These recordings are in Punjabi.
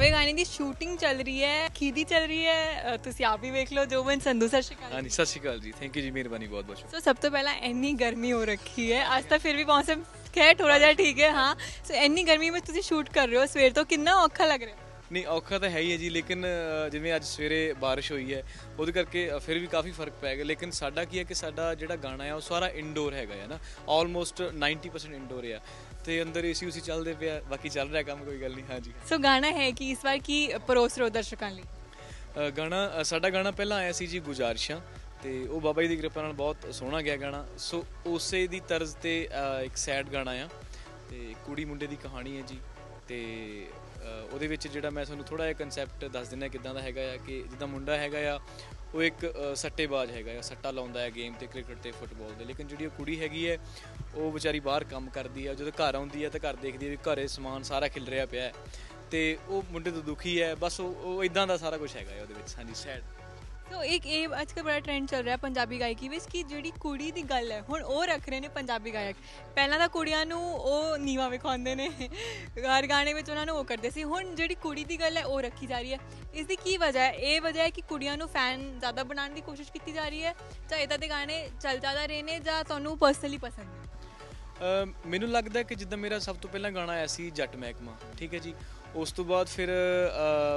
ਨਵੇਂ ਗਾਣੇ ਦੀ ਸ਼ੂਟਿੰਗ ਚੱਲ ਰਹੀ ਹੈ ਖੀਦੀ ਚੱਲ ਰਹੀ ਹੈ। ਤੁਸੀਂ ਆਪ ਹੀ ਵੇਖ ਲਓ ਜੋਬਨ ਸੰਧੂ ਸਤਿ ਸ਼੍ਰੀ ਅਕਾਲ। ਹਾਂਜੀ ਸਤਿ ਸ਼੍ਰੀ ਅਕਾਲ ਜੀ। ਥੈਂਕ ਯੂ ਜੀ ਮਿਹਰਬਾਨੀ ਬਹੁਤ ਬਹੁਤ ਸੋ ਸਭ ਤੋਂ ਪਹਿਲਾਂ ਇੰਨੀ ਗਰਮੀ ਹੋ ਰੱਖੀ ਹੈ। ਅੱਜ ਤਾਂ ਫਿਰ ਵੀ ਮੌਸਮ ਖੈਰ ਥੋੜਾ ਜਿਹਾ ਠੀਕ ਹੈ ਹਾਂ। ਸੋ ਇੰਨੀ ਗਰਮੀ ਵਿੱਚ ਤੁਸੀਂ ਸ਼ੂਟ ਕਰ ਰਹੇ ਹੋ ਸਵੇਰ ਤੋਂ ਕਿੰਨਾ ਔਖਾ ਲੱਗ ਰਿਹਾ? ਨਹੀਂ ਔਖਾ ਤਾਂ ਹੈ ਹੀ ਹੈ ਜੀ ਲੇਕਿਨ ਜਿਵੇਂ ਅੱਜ ਸਵੇਰੇ ਬਾਰਿਸ਼ ਹੋਈ ਹੈ ਉਹਦੇ ਕਰਕੇ ਫਿਰ ਵੀ ਕਾਫੀ ਫ਼ਰਕ ਪੈ ਗਿਆ। ਲੇਕਿਨ ਸਾਡਾ ਕੀ ਹੈ ਕਿ ਸਾਡਾ ਜਿਹੜਾ ਗਾਣਾ ਹੈ ਉਹ ਸਾਰਾ ਇਨਡੋਰ ਹੈਗਾ ਹੈ ਨਾ। ਆਲਮੋਸਟ 90% ਇਨਡੋਰ ਹੈ ਤੇ ਅੰਦਰ ਏਸੀ ਉਸੀ ਚੱਲਦੇ ਪਿਆ ਬਾਕੀ ਚੱਲ ਰਿਹਾ ਕੰਮ ਕੋਈ ਗੱਲ ਨਹੀਂ ਹਾਂਜੀ। ਸੋ ਗਾਣਾ ਹੈ ਕਿ ਇਸ ਵਾਰ ਕੀ ਪਰੋਸ ਹੋ ਦਰਸ਼ਕਾਂ ਲਈ? ਗਾਣਾ ਸਾਡਾ ਗਾਣਾ ਪਹਿਲਾਂ ਆਇਆ ਸੀ ਜੀ ਗੁਜ਼ਾਰਿਸ਼ਾਂ। ਤੇ ਉਹ ਬਾਬਾ ਜੀ ਦੀ ਕਿਰਪਾ ਨਾਲ ਬਹੁਤ ਸੋਹਣਾ ਗਿਆ ਗਾਣਾ। ਸੋ ਉਸੇ ਦੀ ਤਰਜ਼ ਤੇ ਇੱਕ ਸੈਡ ਗਾਣਾ ਆ। ਤੇ ਕੁੜੀ ਮੁੰਡੇ ਦੀ ਕਹਾਣੀ ਹੈ ਜੀ। ਤੇ ਉਹਦੇ ਵਿੱਚ ਜਿਹੜਾ ਮੈਂ ਤੁਹਾਨੂੰ ਥੋੜਾ ਜਿਹਾ ਕਨਸੈਪਟ ਦੱਸ ਦਿੰਦਾ ਕਿਦਾਂ ਦਾ ਹੈਗਾ ਆ, ਕਿ ਜਿੱਦਾਂ ਮੁੰਡਾ ਹੈਗਾ ਆ, ਉਹ ਇੱਕ ਸੱਟੇਬਾਜ਼ ਹੈਗਾ ਆ, ਸੱਟਾ ਲਾਉਂਦਾ ਹੈ ਗੇਮ ਤੇ ਕ੍ਰਿਕਟ ਤੇ ਫੁੱਟਬਾਲ ਦੇ ਲੇਕਿਨ ਜਿਹੜੀ ਉਹ ਕੁੜੀ ਹੈਗੀ ਹੈ, ਉਹ ਵਿਚਾਰੀ ਬਾਹਰ ਕੰਮ ਕਰਦੀ ਆ, ਜਦੋਂ ਘਰ ਆਉਂਦੀ ਆ ਤਾਂ ਘਰ ਦੇਖਦੀ ਹੈ ਵੀ ਘਰੇ ਸਮਾਨ ਸਾਰਾ ਖਿਲ ਰਿਹਾ ਪਿਆ ਹੈ ਤੇ ਉਹ ਮੁੰਡੇ ਤੋਂ ਦੁਖੀ ਹੈ, ਬਸ ਉਹ ਉਹ ਇਦਾਂ ਦਾ ਸਾਰਾ ਕੁਝ ਹੈਗਾ ਆ ਉਹਦੇ ਵਿੱਚ, ਹਾਂਜੀ ਸੈਡ ਸੋ ਇੱਕ ਇਹ ਅੱਜ ਕੱਲ੍ਹ ਬੜਾ ਟ੍ਰੈਂਡ ਚੱਲ ਰਿਹਾ ਪੰਜਾਬੀ ਗਾਇਕੀ ਵਿੱਚ ਕਿ ਜਿਹੜੀ ਕੁੜੀ ਦੀ ਗੱਲ ਹੈ, ਹੁਣ ਉਹ ਰੱਖ ਰਹੇ ਨੇ ਪੰਜਾਬੀ ਗਾਇਕ। ਪਹਿਲਾਂ ਤਾਂ ਕੁੜੀਆਂ ਨੂੰ ਉਹ ਨੀਵਾ ਵਿਖਾਉਂਦੇ ਨੇ। ਹਰ ਗਾਣੇ ਵਿੱਚ ਉਹਨਾਂ ਨੂੰ ਉਹ ਕਰਦੇ ਸੀ। ਹੁਣ ਜਿਹੜੀ ਕੁੜੀ ਦੀ ਗੱਲ ਹੈ, ਉਹ ਰੱਖੀ ਜਾ ਰਹੀ ਹੈ। ਇਸ ਦੀ ਕੀ ਵਜ੍ਹਾ ਹੈ? ਇਹ ਵਜ੍ਹਾ ਹੈ ਕਿ ਕੁੜੀਆਂ ਨੂੰ ਫੈਨ ਜ਼ਿਆਦਾ ਬਣਾਉਣ ਦੀ ਕੋਸ਼ਿਸ਼ ਕੀਤੀ ਜਾ ਰਹੀ ਹੈ। ਜਾਂ ਇਦਾਂ ਦੇ ਗਾਣੇ ਚੱਲ ਜ਼ਿਆਦਾ ਰਹੇ ਨੇ ਜਾਂ ਤੁਹਾਨੂੰ ਪਰਸਨਲੀ ਪਸੰਦ ਨੇ। ਮੈਨੂੰ ਲੱਗਦਾ ਕਿ ਜਿੱਦਾਂ ਮੇਰਾ ਸਭ ਤੋਂ ਪਹਿਲਾਂ ਗਾਣਾ ਆਇਆ ਸੀ ਜੱਟ ਮਹਿਕਮਾ, ਠੀਕ ਹੈ ਜੀ? ਉਸ ਤੋਂ ਬਾਅਦ ਫਿਰ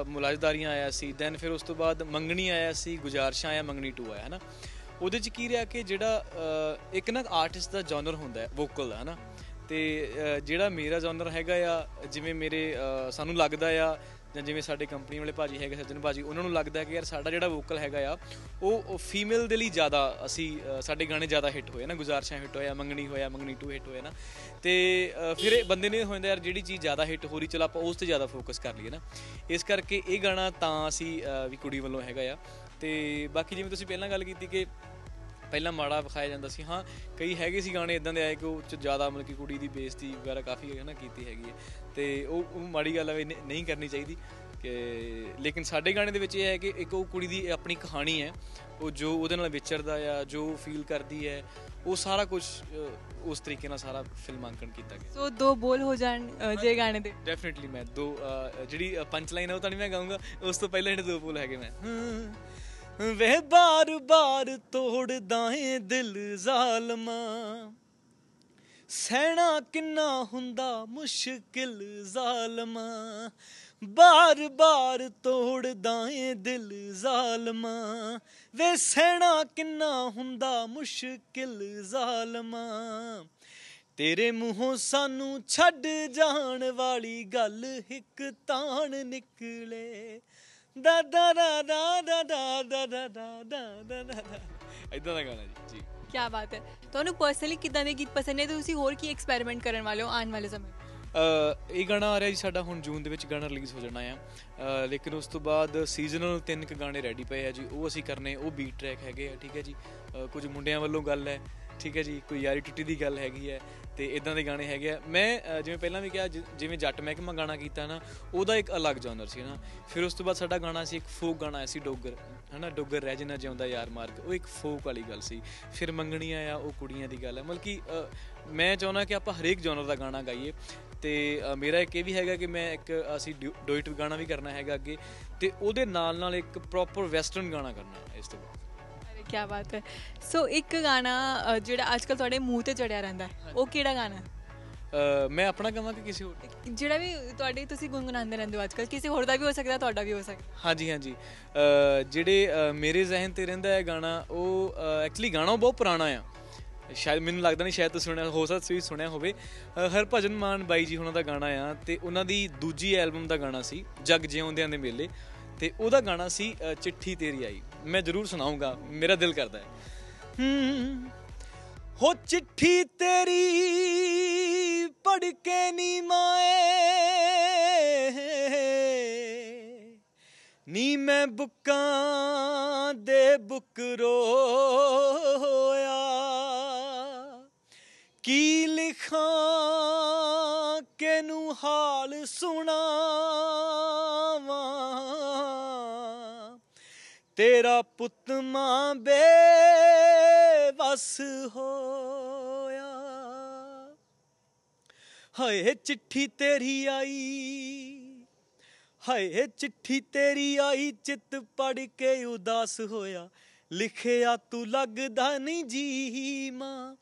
ਮੁਲਾਜ਼ਦਾਰੀਆਂ ਆਇਆ ਸੀ ਦੈਨ ਫਿਰ ਉਸ ਤੋਂ ਬਾਅਦ ਮੰਗਣੀ ਆਇਆ ਸੀ ਗੁਜ਼ਾਰਸ਼ਾਂ ਆਇਆ ਮੰਗਣੀ 2 ਆਇਆ ਹਨਾ? ਉਹਦੇ ਚ ਕੀ ਰਿਹਾ ਕਿ ਜਿਹੜਾ ਇੱਕ ਨਾ ਆਰਟਿਸਟ ਦਾ ਜਨਰ ਹੁੰਦਾ ਹੈ ਵੋਕਲ ਦਾ ਹਨਾ? ਤੇ ਅ, ਜਿਹੜਾ ਮੇਰਾ ਜਨਰ ਹੈਗਾ ਆ ਜਿਵੇਂ ਮੇਰੇ ਸਾਨੂੰ ਲੱਗਦਾ ਆ ਜਾਂ ਜਿਵੇਂ ਸਾਡੇ ਕੰਪਨੀ ਵਾਲੇ ਭਾਜੀ ਹੈਗੇ, ਸੱਜਣ ਭਾਜੀ, ਉਹਨਾਂ ਨੂੰ ਲੱਗਦਾ ਕਿ ਯਾਰ ਸਾਡਾ ਜਿਹੜਾ ਵੋਕਲ ਹੈਗਾ ਆ, ਉਹ ਫੀਮੇਲ ਦੇ ਲਈ ਜ਼ਿਆਦਾ ਅਸੀਂ ਸਾਡੇ ਗਾਣੇ ਜ਼ਿਆਦਾ ਹਿੱਟ ਹੋਏ ਨਾ, ਗੁਜ਼ਾਰਸ਼ਾਂ ਹਿੱਟ ਹੋਇਆ ਮੰਗਣੀ ਹੋਇਆ, ਮੰਗਣੀ 2 ਹਿੱਟ ਹੋਇਆ ਨਾ। ਤੇ ਫਿਰ ਇਹ ਬੰਦੇ ਨੇ ਹੋ ਜਾਂਦਾ ਯਾਰ, ਜਿਹੜੀ ਚੀਜ਼ ਜ਼ਿਆਦਾ ਹਿੱਟ ਹੋ ਰਹੀ, ਚਲ ਆਪਾਂ ਉਸ ਤੇ ਜ਼ਿਆਦਾ ਫੋਕਸ ਕਰ ਲਈਏ ਨਾ। ਇਸ ਕਰਕੇ ਇਹ ਗਾਣਾ ਤਾਂ ਅਸੀਂ ਵੀ ਕੁੜੀ ਵੱਲੋਂ ਹੈਗਾ ਆ। ਤੇ ਬਾਕੀ ਜਿਵੇਂ ਤੁਸੀਂ ਪਹਿਲਾਂ ਗੱਲ ਕੀਤੀ ਕਿ ਪਹਿਲਾਂ ਮਾੜਾ ਵਿਖਾਇਆ ਜਾਂਦਾ ਸੀ ਹਾਂ ਕਈ ਹੈਗੇ ਸੀ ਗਾਣੇ ਇਦਾਂ ਦੇ ਆਏ ਕਿ ਉਹ ਚ ਜ਼ਿਆਦਾ ਮਤਲਬ ਕਿ ਕੁੜੀ ਦੀ ਬੇਇੱਜ਼ਤੀ ਵਗੈਰਾ ਕਾਫੀ ਹੈ ਨਾ ਕੀਤੀ ਹੈਗੀ ਹੈ ਤੇ ਉਹ ਉਹ ਮਾੜੀ ਗੱਲ ਹੈ ਨਹੀਂ- ਕਰਨੀ ਚਾਹੀਦੀ ਕਿ ਲੇਕਿਨ ਸਾਡੇ ਗਾਣੇ ਦੇ ਵਿੱਚ ਇਹ ਹੈ ਕਿ ਇੱਕ ਉਹ ਕੁੜੀ ਦੀ ਆਪਣੀ ਕਹਾਣੀ ਹੈ ਉਹ ਜੋ ਉਹਦੇ ਨਾਲ ਵਿਚਰਦਾ ਆ ਜੋ ਫੀਲ ਕਰਦੀ ਹੈ ਉਹ ਸਾਰਾ ਕੁਝ ਉਸ ਤਰੀਕੇ ਨਾਲ ਸਾਰਾ ਫਿਲਮਾਂਕਣ ਕੀਤਾ ਗਿਆ। ਸੋ ਦੋ ਬੋਲ ਹੋ ਜਾਣ ਜੇ ਗਾਣੇ ਦੇ। ਡੈਫੀਨਿਟਲੀ ਮੈਂ ਦੋ ਜਿਹੜੀ ਪੰਚ ਲਾਈਨ ਹੈ ਉਹ ਤਾਂ ਨਹੀਂ ਮੈਂ ਗਾਉਂਗਾ ਉਸ ਤੋਂ ਪਹਿਲਾਂ ਜਿਹੜੇ ਦੋ ਬੋਲ ਹੈਗੇ ਮੈਂ। ਵੇ ਬਾਰ ਬਾਰ ਤੋੜਦਾ ਏ ਦਿਲ ਜ਼ਾਲਮਾ। ਸਹਿਣਾ ਕਿੰਨਾ ਹੁੰਦਾ ਮੁਸ਼ਕਿਲ ਜ਼ਾਲਮਾ। ਬਾਰ ਬਾਰ ਤੋੜਦਾ ਏ ਦਿਲ ਜ਼ਾਲਮਾ। ਵੇ ਸਹਿਣਾ ਕਿੰਨਾ ਹੁੰਦਾ ਮੁਸ਼ਕਿਲ ਜ਼ਾਲਮਾ। ਤੇਰੇ ਮੂੰਹੋਂ ਸਾਨੂੰ ਛੱਡ ਜਾਣ ਵਾਲੀ ਗੱਲ ਇੱਕ ਤਾਣ ਨਿਕਲੇ। ਦਾ ਦਾ ਦਾ ਦਾ ਦਾ ਦਾ ਦਾ ਦਾ ਦਾ ਦਾ ਦਾ ਦਾ ਇਦਾਂ ਦਾ ਗਾਣਾ ਜੀ ਜੀ ਕੀ ਬਾਤ ਹੈ ਤੁਹਾਨੂੰ ਪਰਸਨਲੀ ਕਿਦਾਂ ਦੇ ਗੀਤ ਪਸੰਦ ਨੇ ਤੇ ਤੁਸੀਂ ਹੋਰ ਕੀ ਐਕਸਪੈਰੀਮੈਂਟ ਕਰਨ ਵਾਲੇ ਹੋ ਆਉਣ ਵਾਲੇ ਸਮੇਂ ਅ, ਇਹ ਗਾਣਾ ਆ ਰਿਹਾ ਜੀ ਸਾਡਾ ਹੁਣ ਜੂਨ ਦੇ ਵਿੱਚ ਗਾਣਾ ਰਿਲੀਜ਼ ਹੋ ਜਾਣਾ ਆ ਅ, ਲੇਕਿਨ ਉਸ ਤੋਂ ਬਾਅਦ ਸੀਜ਼ਨਲ ਤਿੰਨ ਕੁ ਗਾਣੇ ਰੈਡੀ ਪਏ ਆ ਜੀ ਉਹ ਅਸੀਂ ਕਰਨੇ ਉਹ ਬੀਟ ਟਰੈਕ ਹੈਗੇ ਆ ਠੀਕ ਹੈ ਜੀ ਕੁਝ ਮੁੰਡਿਆਂ ਵੱਲੋਂ ਗੱਲ ਹੈ ਠੀਕ ਹੈ ਜੀ, ਕੋਈ ਯਾਰੀ ਟੁੱਟੀ ਦੀ ਗੱਲ ਹੈਗੀ ਹੈ ਤੇ ਇਦਾਂ ਦੇ ਗਾਣੇ ਹੈਗੇ ਆ। ਮੈਂ ਜਿਵੇਂ ਪਹਿਲਾਂ ਵੀ ਕਿਹਾ ਜਿਵੇਂ ਜੱਟ ਮਹਿਕਮਾ ਗਾਣਾ ਕੀਤਾ ਨਾ, ਉਹਦਾ ਇੱਕ ਅਲੱਗ ਜਨਰ ਸੀ ਨਾ। ਫਿਰ ਉਸ ਤੋਂ ਬਾਅਦ ਸਾਡਾ ਗਾਣਾ ਸੀ ਇੱਕ ਫੋਕ ਗਾਣਾ ਆਇਆ ਸੀ, ਡੋਗਰ। ਹਨਾ, ਡੋਗਰ ਰਹਿ ਜਿੰਨਾ ਜਿਉਂਦਾ ਯਾਰ ਮਾਰਗ। ਉਹ ਇੱਕ ਫੋਕ ਵਾਲੀ ਗੱਲ ਸੀ। ਫਿਰ ਮੰਗਣੀਆਂ ਆ ਉਹ ਕੁੜੀਆਂ ਦੀ ਗੱਲ ਹੈ। ਮਤਲਬ ਕਿ ਮੈਂ ਚਾਹੁੰਦਾ ਕਿ ਆਪਾਂ ਹਰੇਕ ਜਨਰ ਦਾ ਗਾਣਾ ਗਾਈਏ। ਤੇ ਮੇਰਾ ਇੱਕ ਇਹ ਵੀ ਹੈਗਾ ਕਿ ਮੈਂ ਇੱਕ, ਅਸੀਂ ਡੋਇਟ ਗਾਣਾ ਵੀ ਕਰਨਾ ਹੈਗਾ ਅੱਗੇ। ਤੇ ਉਹਦੇ ਨਾਲ ਨਾਲ ਇੱਕ ਪ੍ਰੋਪਰ ਵੈਸਟਰਨ ਗਾਣਾ ਕਰਨਾ ਇਸ ਤੋਂ ਬਾਅਦ। ਕੀ ਬਾਤ ਹੈ। ਸੋ ਇੱਕ ਗਾਣਾ ਅ, ਜਿਹੜਾ ਅੱਜਕੱਲ ਤੁਹਾਡੇ ਮੂੰਹ ਤੇ ਚੜਿਆ ਰਹਿੰਦਾ ਹੈ ਉਹ ਕਿਹੜਾ ਗਾਣਾ ਹੈ? ਮੈਂ ਆਪਣਾ ਕਹਾਂ ਕਿ ਕਿਸੇ ਹੋਰ? ਜਿਹੜਾ ਵੀ ਤੁਹਾਡੇ ਤੁਸੀਂ ਗੁੰਗਣਾਉਂਦੇ ਰਹਿੰਦੇ ਹੋ ਅੱਜਕੱਲ ਕਿਸੇ ਹੋਰ ਦਾ ਵੀ ਹੋ ਸਕਦਾ ਤੁਹਾਡਾ ਵੀ ਹੋ ਸਕਦਾ। ਹਾਂਜੀ ਹਾਂਜੀ। ਜਿਹੜੇ ਮੇਰੇ ਜ਼ਿਹਨ ਤੇ ਰਹਿੰਦਾ ਹੈ ਗਾਣਾ ਉਹ ਐਕਚੁਅਲੀ ਗਾਣਾ ਉਹ ਬਹੁਤ ਪੁਰਾਣਾ ਆ। ਸ਼ਾਇਦ ਮੈਨੂੰ ਲੱਗਦਾ ਨਹੀਂ ਸ਼ਾਇਦ ਤੁਸੀਂ ਸੁਣਿਆ ਹੋ ਸਕਦਾ ਤੁਸੀਂ ਸੁਣਿਆ ਹੋਵੇ। ਅ, ਹਰਭਜਨ ਮਾਨ ਬਾਈ ਜੀ ਉਹਨਾਂ ਦਾ ਗਾਣਾ ਆ ਤੇ ਉਹਨਾਂ ਦੀ ਦੂਜੀ ਐਲਬਮ ਦਾ ਗਾਣਾ ਸੀ ਜਗ ਜਿਉਂਦਿਆਂ ਦੇ ਮੇਲੇ। ਤੇ ਉਹਦਾ ਗਾਣਾ ਸੀ ਚਿੱਠੀ ਤੇਰੀ ਆਈ। ਮੈਂ ਜ਼ਰੂਰ ਸੁਣਾਉਂਗਾ ਮੇਰਾ ਦਿਲ ਕਰਦਾ ਹੈ। ਹੂੰ। ਚਿੱਠੀ ਤੇਰੀ ਪੜ ਕੇ ਨੀ ਮਾਏ। ਨੀ ਮੈਂ ਬੁੱਕਾਂ ਦੇ ਬੁੱਕ ਰੋਇਆ। ਕੀ ਲਿਖਾਂ ਕਿਨੂੰ ਹਾਲ ਸੁਣਾਵਾਂ ਤੇਰਾ ਪੁੱਤ ਮਾਂ ਬੇਵਸ ਹੋਇਆ। ਹਾਏ, ਚਿੱਠੀ ਤੇਰੀ ਆਈ। ਹਾਏ, ਚਿੱਠੀ ਤੇਰੀ ਆਈ, ਚਿੱਤ ਪੜ ਕੇ ਉਦਾਸ ਹੋਇਆ। ਲਿਖਿਆ, ਤੂੰ ਲੱਗਦਾ ਨਹੀਂ ਜੀ ਮਾਂ।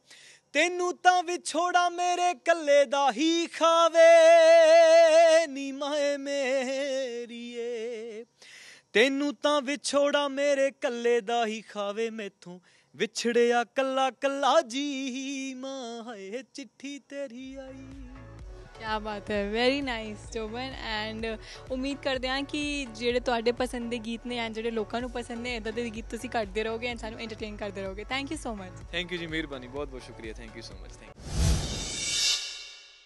ਤੈਨੂੰ ਤਾਂ ਵਿਛੋੜਾ ਮੇਰੇ ਕੱਲੇ ਦਾ ਹੀ ਖਾਵੇ। ਨੀ ਮਾਏ ਮੇਰੀਏ। ਤੈਨੂੰ ਤਾਂ ਵਿਛੋੜਾ ਮੇਰੇ ਕੱਲੇ ਦਾ ਹੀ ਖਾਵੇ ਮੈਥੋਂ। ਵਿਛੜਿਆ ਕੱਲਾ ਕੱਲਾ ਜੀ ਮਾਂ ਹਾਏ ਚਿੱਠੀ ਤੇਰੀ ਆਈ। ਕਿਆ ਬਾਤ ਹੈ ਵੈਰੀ ਨਾਈਸ ਜੋਬਨ। ਐਂਡ ਉਮੀਦ ਕਰਦੇ ਹਾਂ ਕਿ ਜਿਹੜੇ ਤੁਹਾਡੇ ਪਸੰਦ ਦੇ ਗੀਤ ਨੇ ਐਂਡ ਜਿਹੜੇ ਲੋਕਾਂ ਨੂੰ ਪਸੰਦ ਨੇ ਇਦਾਂ ਦੇ ਗੀਤ ਤੁਸੀਂ ਕੱਢਦੇ ਰਹੋਗੇ ਐਂਡ ਸਾਨੂੰ ਐਂਟਰਟੇਨ ਕਰਦੇ ਰਹੋਗੇ। Thank you so much thank you ਜੀ ਮਿਹਰਬਾਨੀ ਬਹੁਤ ਬਹੁਤ ਸ਼ੁਕਰੀਆ thank you so much thank